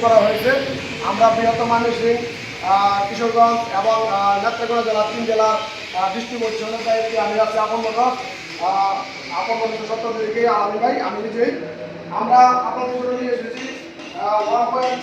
করা হয়েছে। আমরা বৃহত্তম মানসিক কিশোরগঞ্জ এবং আহ, নেত্রকোনা জেলার তিন জেলার ডিস্ট্রিবিউট আমি আছি আপন আহ, আপন সত্তর দিকে আলামী ভাই আমি নিজেই। আমরা আপনাদের জন্য নিয়ে এসেছি one point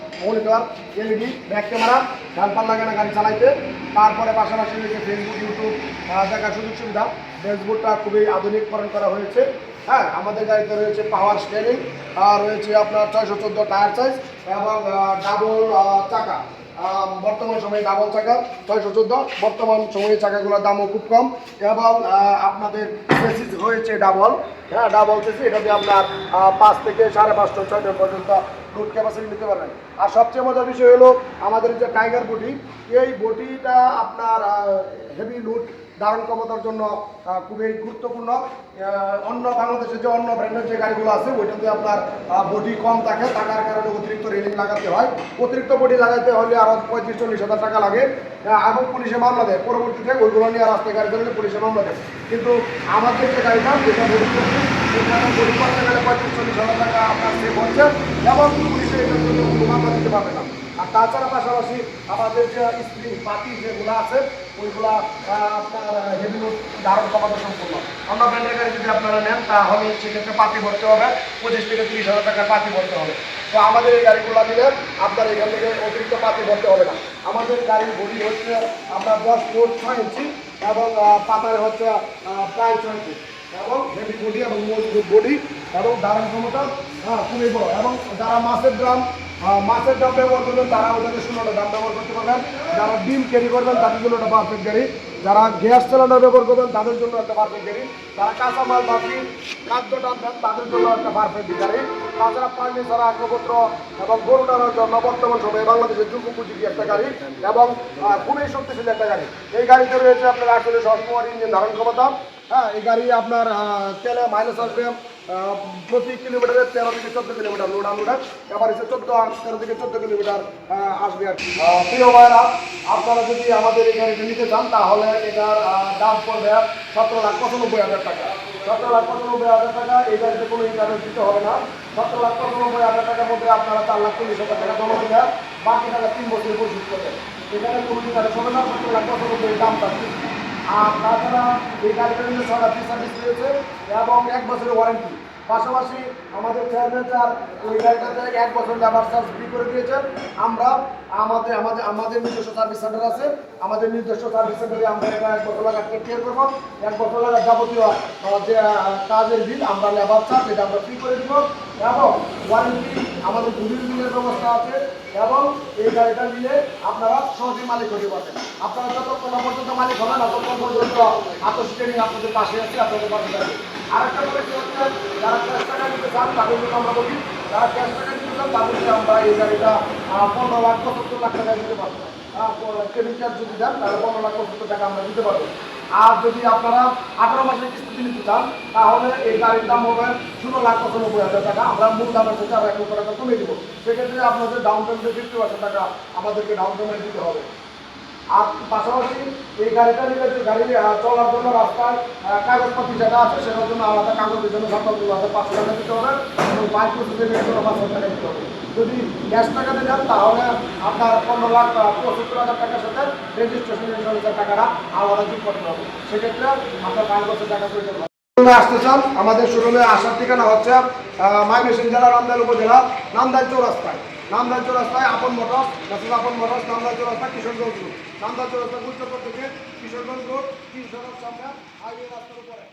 monitor LED, back camera ডান পাল্লা কেনা গাড়ি চালাইতে। তারপরে পাশাপাশি রয়েছে ফেসবুক ইউটিউব দেখার সুযোগ সুবিধা। ফেসবুকটা খুবই আধুনিককরণ করা হয়েছে। হ্যাঁ আমাদের গাড়িতে রয়েছে পাওয়ার স্টেরিং রয়েছে আপনার ছয়শো চোদ্দ টায়ার সাইজ এবং ডাবল চাকা। বর্তমান সময়ে ডাবল চাকা, ছয়শো চোদ্দ। বর্তমান সময়ে চাকাগুলোর দামও খুব কম এবং আপনাদের হয়েছে ডাবল হ্যাঁ ডাবল চেসিস এটা দিয়ে আপনার পাঁচ থেকে সাড়ে পাঁচ ছয়টা পর্যন্ত লুট ক্যাপাসিটি নিতে পারবেন। আর সবচেয়ে মজার বিষয় হলো আমাদের যে টাইগার বডি এই বডিটা আপনার হেভি লুট ধারণ ক্ষমতার জন্য খুবই গুরুত্বপূর্ণ। অন্য বাংলাদেশের যে অন্য ব্র্যান্ডের যে গাড়িগুলো আছে, ওইটাতে আপনার বডি কম থাকে, থাকার কারণে অতিরিক্ত রেলিং লাগাতে হয়। অতিরিক্ত বডি লাগাতে হলে আরও পঁয়ত্রিশ, চল্লিশ হাজার টাকা লাগে। এবং পুলিশে মামলা দেয়। পরবর্তীতে ওইগুলো নিয়ে রাস্তায় গাড়ি চালালে পুলিশে মামলা দেয়। কিন্তু আমাদের যে গাড়িটা করছে সেখানে বডি গেলে পঁয়ত্রিশ চল্লিশ হাজার টাকা আপনার সেভ হচ্ছে এবং পুলিশে এটার জন্য মামলা দিতে পারবে না আর তাছাড়া পাশাপাশি আমাদের যে স্প্রিং পাতি যেগুলো আছে ওইগুলা আপনার হেভি ধারণ ক্ষমতা সম্পূর্ণ অন্য ব্র্যান্ডের গাড়ি যদি আপনারা নেন তাহলে সেক্ষেত্রে পাতি ভরতে হবে পঁচিশ থেকে তিরিশ হাজার টাকার পাতি ভরতে হবে তো আমাদের এই গাড়িগুলো নিলে আপনার এখান থেকে অতিরিক্ত পাতি ভরতে হবে না আমাদের গাড়ির বডি হচ্ছে আপনার দশ ফুট ছয় ইঞ্চি এবং পাতায় হচ্ছে প্রায় ছয় ফুট এবং হেভি বডি এবং মজবুত বডি এবং ধারণ ক্ষমতা হ্যাঁ খুবই বড়। এবং যারা মাছের ড্রাম মাছের ড্রাম ব্যবহার করবেন, তারা ওটাকে ষোলোটা ড্রাম ব্যবহার করতে পারবেন। যারা ডিম ক্যারি করবেন, তাদের জন্য একটা পারফেক্ট গাড়ি যারা গ্যাস সিলিন্ডার ব্যবহার করবেন, তাদের জন্য একটা পারফেক্ট গাড়ি যারা কাঁচামাল বাকি খাদ্য টানবেন তাদের জন্য একটা পারফেক্ট গাড়ি তাছাড়া ফার্নিচার আসবাবপত্র এবং গরু টানার জন্য বর্তমান সময়ে বাংলাদেশের যুগ একটা গাড়ি এবং খুবই শক্তিশালী একটা গাড়ি। এই গাড়িতে রয়েছে আপনার আসলে সবসময় ইঞ্জিন ধারণ ক্ষমতা। হ্যাঁ এই গাড়ি আপনার তেলে মাইলেজ আসবে প্রতি কিলোমিটারে তেরো থেকে চোদ্দ কিলোমিটার লোড আনলোড এবার এসে চোদ্দ তেরো থেকে চোদ্দ কিলোমিটার আসবে আর। প্রিয় ভাইরা, আপনারা যদি আমাদের এই গাড়িটা নিতে চান, তাহলে এটার দাম পড়বে সতেরো লাখ পঁচানব্বই হাজার টাকা। সতেরো লাখ পঁচানব্বই হাজার টাকা, এই গাড়িতে কোনো ইন্টারেস্ট দিতে হবে না। সতেরো লাখ পঁচানব্বই হাজার টাকার মধ্যে আপনারা চার লাখ চল্লিশ হাজার টাকা জমা দিলে বাকি টাকা তিন বছরে পরিশোধ করবেন। এখানে কোনো ইন্টারেস্ট হবে না, সতেরো লাখ পঁচানব্বই দামটা ফিক্সড। আর তাছাড়া এই গাড়িটার জন্য ছটা সার্ভিস রয়েছে এবং এক বছরের ওয়ারেন্টি পাশাপাশি আমাদের চেয়ারম্যান স্যার ওই গাড়িটাতে এক বছর লেবার চার্জ ফ্রি করে দিয়েছেন। আমরা আমাদের আমাদের আমাদের নিজস্ব সার্ভিস সেন্টার আছে। আমাদের নিজস্ব সার্ভিস সেন্টারে আমরা এটা এক বছর লাগা টেক কেয়ার করব। এক বছর লাগা যাবতীয় যে কাজের বিল আমরা লেবার চার্জ এটা আমরা ফ্রি করে দিব। এবং ওয়ারেন্টি আমাদের দুদিন দিনের ব্যবস্থা আছে এবং এই গাড়িটা নিয়ে আপনারা সহজে মালিক হতে পারবেন। আপনারা যতক্ষণ না পর্যন্ত মালিক হবেন ততক্ষণ পর্যন্ত আত্মস্বীকারী আপনাদের পাশে আছে, আপনাদের পাশে থাকবে আরেকটা করে কি হচ্ছে যারা ক্যাশ টাকা নিতে চান, তাদের জন্য আমরা বলি, যারা ক্যাশ টাকা নিতে চান তাদেরকে আমরা এই গাড়িটা পনেরো লাখ, পঁচাত্তর লাখ টাকা দিতে পারব। ক্রেডিট কার্ড যদি দেন তাহলে পনেরো লাখ পঁচাত্তর টাকা আমরা দিতে পারব। আর যদি আপনারা আঠারো মাসের কিস্তি নিতে চান তাহলে এই গাড়ির দাম হবে ষোলো লাখ পঁচানব্বই হাজার টাকা। আমরা মূল দামের থেকে আরও এক লক্ষ টাকা কমে দেবো। সেক্ষেত্রে আপনাদের ডাউন পেমেন্টে ফিফটি পার্সেন্ট টাকা আমাদেরকে ডাউন পেমেন্ট দিতে হবে। আর পাশাপাশি এই গাড়িটা নিলে যে গাড়ি চলার জন্য রাস্তায় আহ, কাগজপত্র যেটা আছে সেটার জন্য আলাদা কাগজের জন্য সাতান্ন হাজার পাঁচশো টাকা দিতে হবে এবং বাইক প্রসেসিংয়ের জন্য পাঁচশো টাকা দিতে হবে। যদি ক্যাশ টাকাতে যান তাহলে আপনার পনেরো লাখ পঁচাত্তর হাজার টাকার সাথে রেজিস্ট্রেশন ইন্স্যুরেন্সের টাকাটা আলাদা যোগ করতে হবে। সেক্ষেত্রে আপনার কাগজের টাকা প্রয়োজন আসতে চান, আমাদের শোরুমে আসার ঠিকানা হচ্ছে মাইমেশন জেলা রামদাল উপজেলা, Nandail চৌরাস্তায়। Nandail চৌরাস্তায় Apon motor Nasir Apon motor Nandail Chourasta, Kishoreganj road Nandail Chourasta গুরুত্বপূর্ণ থেকে কিশোরগঞ্জ রোড তিনশো সামনে হাইওয়ে রাস্তার উপরে।